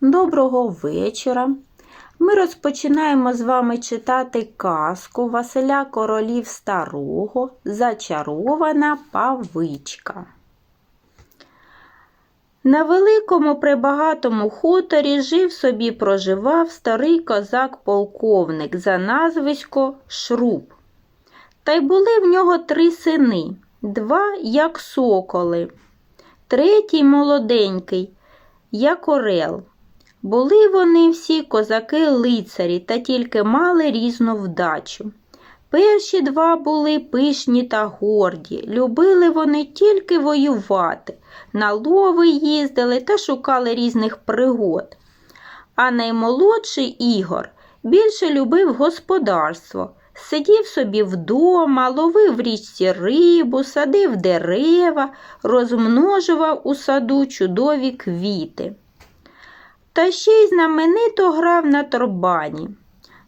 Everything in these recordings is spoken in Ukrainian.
Доброго вечора. Ми розпочинаємо з вами читати казку Василя Королів Старого Зачарована павичка. На великому прибагатому хуторі жив собі проживав старий козак-полковник за назвисько Шруб. Та й були в нього три сини, два як соколи, третій молоденький, як орел. Були вони всі козаки-лицарі та тільки мали різну вдачу. Перші два були пишні та горді, любили вони тільки воювати, на лови їздили та шукали різних пригод. А наймолодший Ігор більше любив господарство, сидів собі вдома, ловив в річці рибу, садив дерева, розмножував у саду чудові квіти. Та ще й знаменито грав на торбані.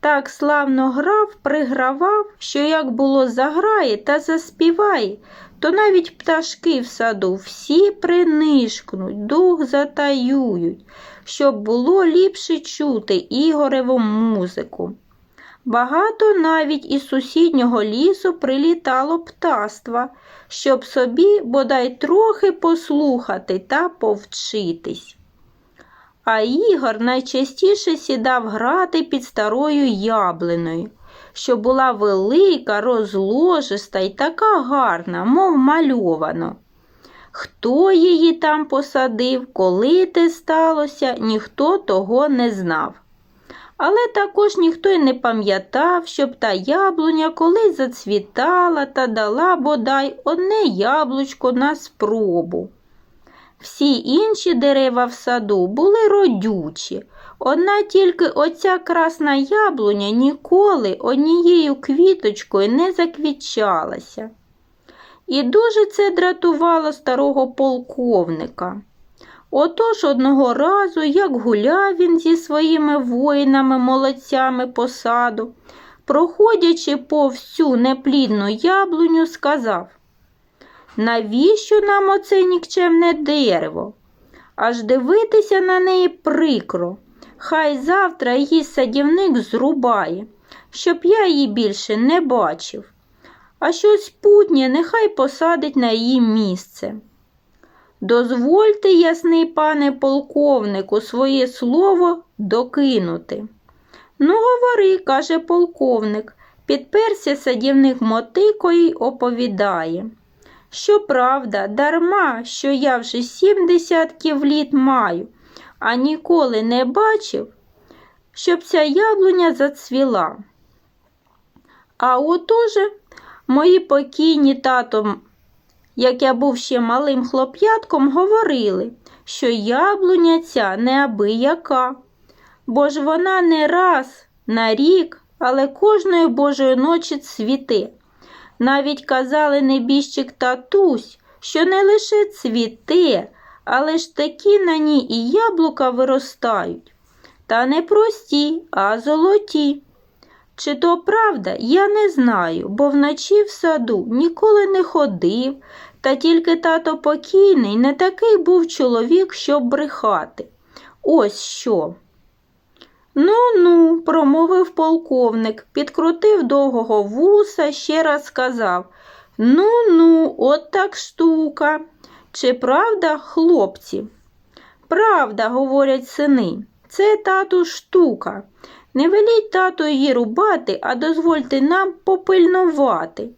Так славно грав, пригравав, що як було заграє та заспіває, то навіть пташки в саду всі принишкнуть, дух затаюють, щоб було ліпше чути Ігореву музику. Багато навіть із сусіднього лісу прилітало птаства, щоб собі бодай трохи послухати та повчитись. А Ігор найчастіше сідав грати під старою яблиною, що була велика, розложиста і така гарна, мов мальовано. Хто її там посадив, коли те сталося, ніхто того не знав. Але також ніхто й не пам'ятав, щоб та яблуня колись зацвітала та дала бодай одне яблучко на спробу. Всі інші дерева в саду були родючі, одна тільки оця красна яблуня ніколи однією квіточкою не заквітчалася. І дуже це дратувало старого полковника. Отож одного разу, як гуляв він зі своїми воїнами, молодцями по саду, проходячи повз цю неплідну яблуню, сказав Навіщо нам оце нікчемне дерево? Аж дивитися на неї прикро. Хай завтра її садівник зрубає, щоб я її більше не бачив. А щось путнє нехай посадить на її місце. Дозвольте, ясний пане полковнику, своє слово докинути. Ну, говори, каже полковник, підперся садівник мотикою й оповідає. Щоправда, дарма, що я вже сім десятків літ маю, а ніколи не бачив, щоб ця яблуня зацвіла. А отоже мої покійні татом, як я був ще малим хлоп'ятком, говорили, що яблуня ця неабияка, бо ж вона не раз на рік, але кожної божої ночі цвіте. Навіть казали небіжчик татусь, що не лише цвіте, але ж такі на ній і яблука виростають. Та не прості, а золоті. Чи то правда, я не знаю, бо вночі в саду ніколи не ходив, та тільки тато покійний не такий був чоловік, щоб брехати. Ось що. Ну, ну, промовив полковник, підкрутив довгого вуса, ще раз сказав Ну, ну, от так штука. Чи правда, хлопці? Правда, говорять сини, це тату штука. Не веліть тату її рубати, а дозвольте нам попильнувати.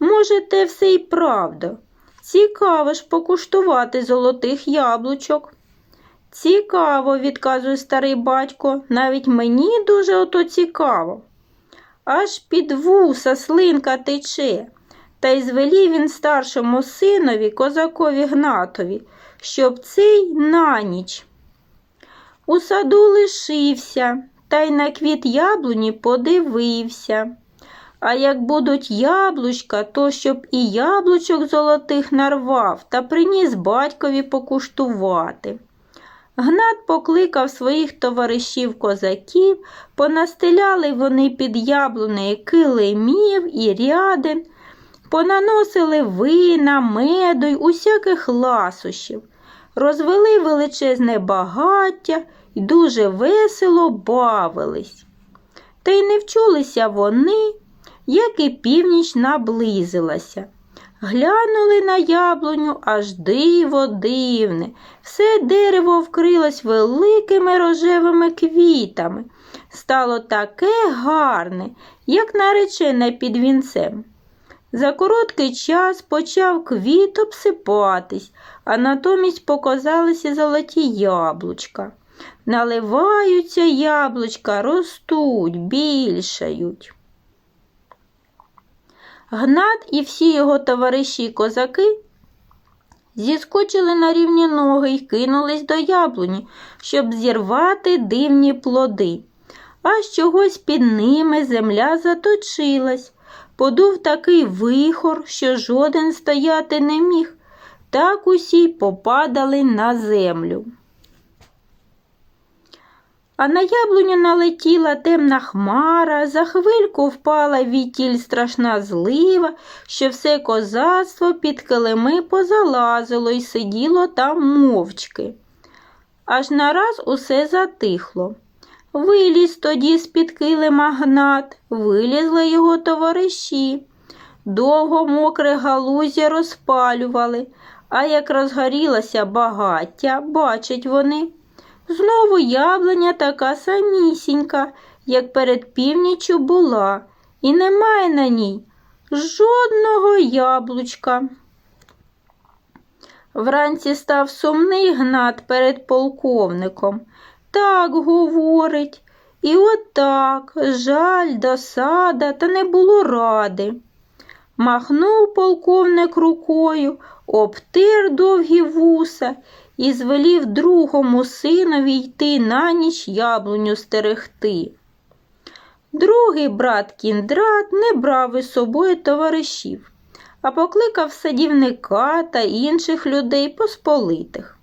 Може, те все й правда. Цікаво ж покуштувати золотих яблучок. Цікаво, відказує старий батько, навіть мені дуже ото цікаво. Аж під вуса слинка тече, та й звелів він старшому синові, козакові Гнатові, щоб цей на ніч. У саду лишився, та й на квіт яблуні подивився. А як будуть яблучка, то щоб і яблучок золотих нарвав та приніс батькові покуштувати. Гнат покликав своїх товаришів козаків, понастеляли вони під яблунею килимів і рядин, понаносили вина, меду й усяких ласощів. розвели величезне багаття і дуже весело бавились. Та й не вчулися вони, як і північ наблизилася. Глянули на яблуню аж диво дивне. Все дерево вкрилось великими рожевими квітами. Стало таке гарне, як наречене під вінцем. За короткий час почав квіт обсипатись, а натомість показалися золоті яблучка. Наливаються яблучка, ростуть, більшають. Гнат і всі його товариші козаки зіскочили на рівні ноги й кинулись до яблуні, щоб зірвати дивні плоди. Аж чогось під ними земля заточилась. Подув такий вихор, що жоден стояти не міг, так усі попадали на землю. А на яблуню налетіла темна хмара, за хвильку впала вітіль страшна злива, що все козацтво під килими позалазило і сиділо там мовчки. Аж нараз усе затихло. Виліз тоді з-під килима гнат, вилізли його товариші. Довго мокре галузя розпалювали, а як розгорілося багаття, бачать вони. Знову яблуня така самісінька, як перед північю була, і немає на ній жодного яблучка. Вранці став сумний гнат перед полковником. Так говорить, і отак, жаль, досада, та не було ради. Махнув полковник рукою, обтир довгі вуса і звелів другому синові йти на ніч яблуню стерегти. Другий брат кіндрат не брав із собою товаришів, а покликав садівника та інших людей посполитих.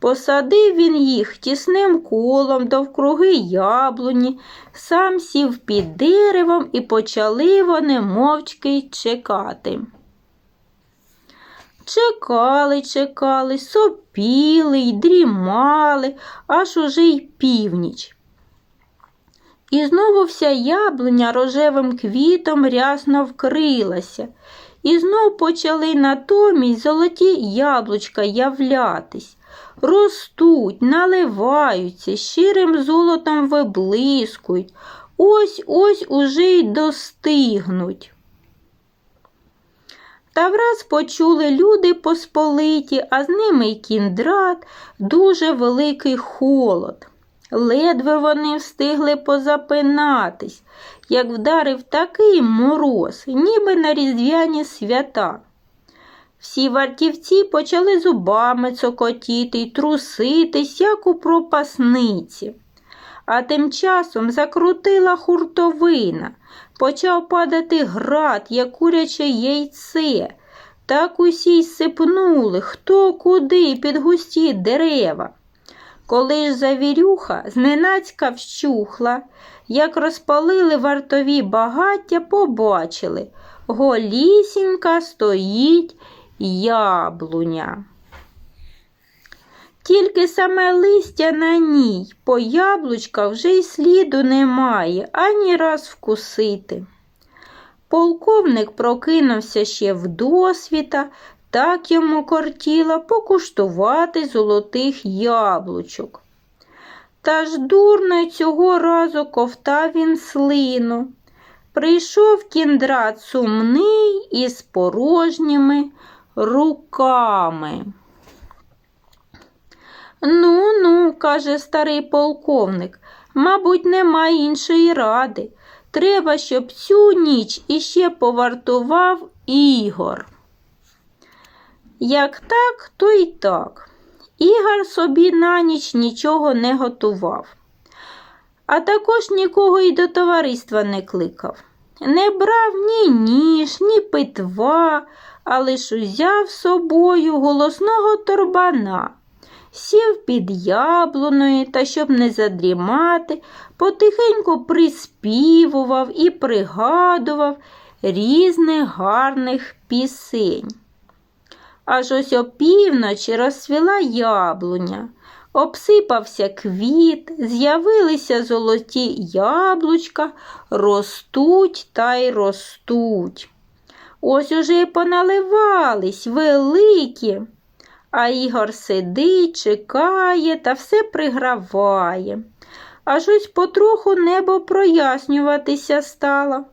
Посадив він їх тісним колом довкруги яблуні, сам сів під деревом і почали вони мовчки чекати. Чекали, чекали, сопіли й дрімали, аж уже й північ. І знову вся яблуня рожевим квітом рясно вкрилася, і знов почали натомість золоті яблучка являтись, ростуть, наливаються, щирим золотом виблискують, ось ось уже й достигнуть. Та враз почули люди посполиті, а з ними й кіндрат, дуже великий холод. Ледве вони встигли позапинатись, як вдарив такий мороз, ніби на різдвяні свята. Всі вартівці почали зубами цокотіти й труситись, як у пропасниці. А тим часом закрутила хуртовина, почав падати град, як куряче яйце. Так усі й сипнули, хто куди під густі дерева. Коли ж завірюха зненацька вщухла, як розпалили вартові багаття, побачили голісінька стоїть яблуня. Тільки саме листя на ній, по яблучка вже й сліду немає, ані раз вкусити. Полковник прокинувся ще вдосвіта, так йому кортіло покуштувати золотих яблучок. Та ж дурно цього разу ковтав він слину. Прийшов кіндрат сумний із порожніми руками. Ну, ну, каже старий полковник, мабуть, нема іншої ради. Треба, щоб цю ніч іще повартував Ігор. Як так, то й так. Ігор собі на ніч нічого не готував, а також нікого й до товариства не кликав. Не брав ні ніж, ні питва, а лиш узяв з собою голосного торбана, сів під яблуною та, щоб не задрімати, потихеньку приспівував і пригадував різних гарних пісень. Аж ось опівночі розцвіла яблуня. Обсипався квіт, з'явилися золоті яблучка, ростуть та й ростуть. Ось уже й поналивались великі. А Ігор сидить, чекає та все приграває. Аж ось потроху небо прояснюватися стало,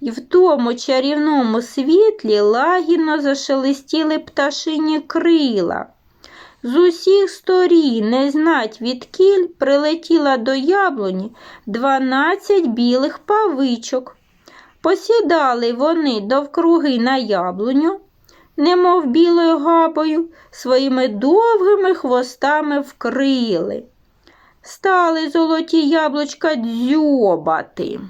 і в тому чарівному світлі лагідно зашелестіли пташині крила. З усіх сторін, не знать відкіль, прилетіла до яблуні дванадцять білих павичок. Посідали вони довкруги на яблуню, немов білою габою, своїми довгими хвостами вкрили. Стали золоті яблучка дзьобати.